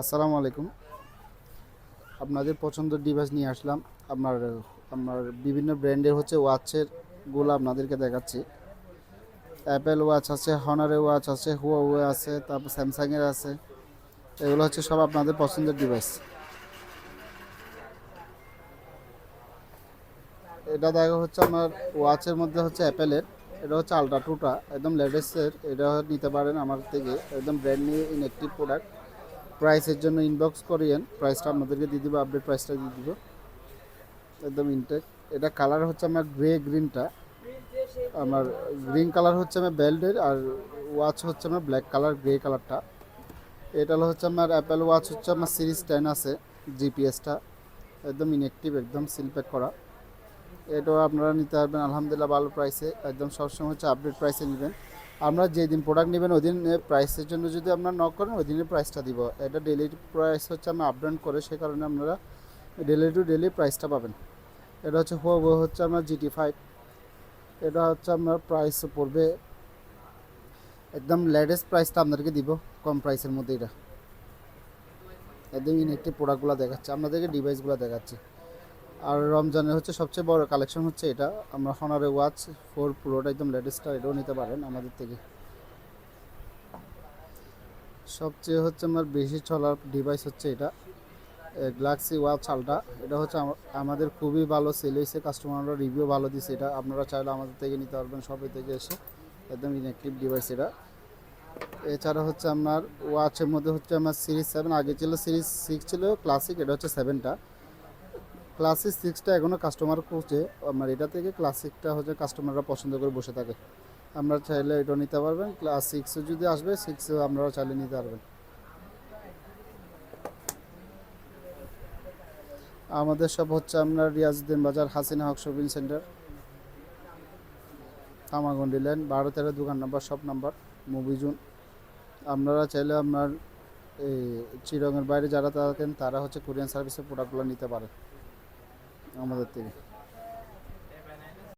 আসসালামু আলাইকুম। আপনাদের পছন্দের ডিভাইস নিয়ে আসলাম। আপনার আপনার বিভিন্ন ব্র্যান্ডের হচ্ছে ওয়াচেরগুলো আপনাদেরকে দেখাচ্ছি। অ্যাপেল ওয়াচ আছে হনারে ওয়াচ আছে হুয়া আছে, তারপর স্যামসাংয়ের আছে। এগুলো হচ্ছে সব আপনাদের পছন্দের ডিভাইস এটা দেখা হচ্ছে আমার ওয়াচের মধ্যে হচ্ছে অ্যাপেলের এটা হচ্ছে আলট্রা টুটা একদম লেটেস্টের এটা নিতে পারেন আমার থেকে। একদম ব্র্যান্ড নিউ ইনএক্টিভ প্রোডাক্ট প্রাইসের জন্য ইনবক্স করিয়েন। প্রাইসটা আপনাদেরকে দিয়ে দিব আপডেট প্রাইসটা দিয়ে দিব। একদম ইনটেক এটা কালার হচ্ছে আমার গ্রে গ্রিনটা আমার গ্রিন কালার হচ্ছে আমার বেল্টের আর ওয়াচ হচ্ছে আমার ব্ল্যাক কালার গ্রে কালারটা এটা হচ্ছে আমার অ্যাপেল ওয়াচ হচ্ছে আমার সিরিজ টেন আছে জিপিএসটা একদম ইনএক্টিভ একদম সিল প্যাক করা। এটাও আপনারা নিতে পারবেন। আলহামদুলিল্লাহ ভালো প্রাইসে একদম সবসময় হচ্ছে আপডেট প্রাইসে নেবেন। আমরা যেই দিন প্রোডাক্ট নেবেন ওই দিন প্রাইসের জন্য যদি আপনারা নক করেন, ওই দিনের প্রাইসটা দিব। এটা ডেলি প্রাইস হচ্ছে আমরা আপডাউন করে, সে কারণে আপনারা ডেলি টু ডেলি প্রাইসটা পাবেন। এটা হচ্ছে হো হচ্ছে আমার জিটি ফাইভ এটা হচ্ছে আপনার প্রাইস পড়বে, একদম লেটেস্ট প্রাইসটা আপনাদেরকে দিব, কম প্রাইসের মধ্যে এটা। একদম ইনএক্টিভ প্রোডাক্টগুলো দেখাচ্ছে, আপনাদেরকে ডিভাইসগুলো দেখাচ্ছি। আর রমজানের হচ্ছে সবচেয়ে বড় কালেকশন হচ্ছে এটা। আমরা হনারে ওয়াচ ফোর প্রোটা একদম লেটেস্টটা এটাও নিতে পারেন আমাদের থেকে। সবচেয়ে হচ্ছে আমার বেশি চলার ডিভাইস হচ্ছে এটা গ্যালাক্সি ওয়াচ আলট্রা এটা হচ্ছে আমাদের খুবই ভালো সেল হয়েছে কাস্টমাররা রিভিউ ভালো দিছে এটা। আপনারা চাইলে আমাদের থেকে নিতে পারবেন সবাই থেকে এসে একদম ইনঅ্যাক্টিভ ডিভাইস এটা। এছাড়া হচ্ছে আপনার ওয়াচের মধ্যে হচ্ছে আমার সিরিজ সেভেন আগে ছিল সিরিজ সিক্স ছিল ক্লাসিক এটা হচ্ছে সেভেনটা ক্লাসিক সিক্সটা এখনও কাস্টমার খুঁজছে। আমার এটা থেকে ক্লাসিকটা হচ্ছে কাস্টমাররা পছন্দ করে বসে থাকে। আমরা চাইলে এটা নিতে পারবেন। ক্লাস সিক্সও যদি আসবে সিক্সও আপনারা চাইলে নিতে পারবেন। আমাদের সব হচ্ছে আপনার Riazuddin bazaar, Hasina Haque shopping centre Kamagondi lane বারো তেরো দোকান নাম্বার সব নাম্বার, মুভিজুন। আপনারা চাইলে আপনার এই চিরঙের বাইরে যারা থাকেন, তারা হচ্ছে কোরিয়ান সার্ভিসের প্রোডাক্টগুলো নিতে পারেন আমাদের থেকে।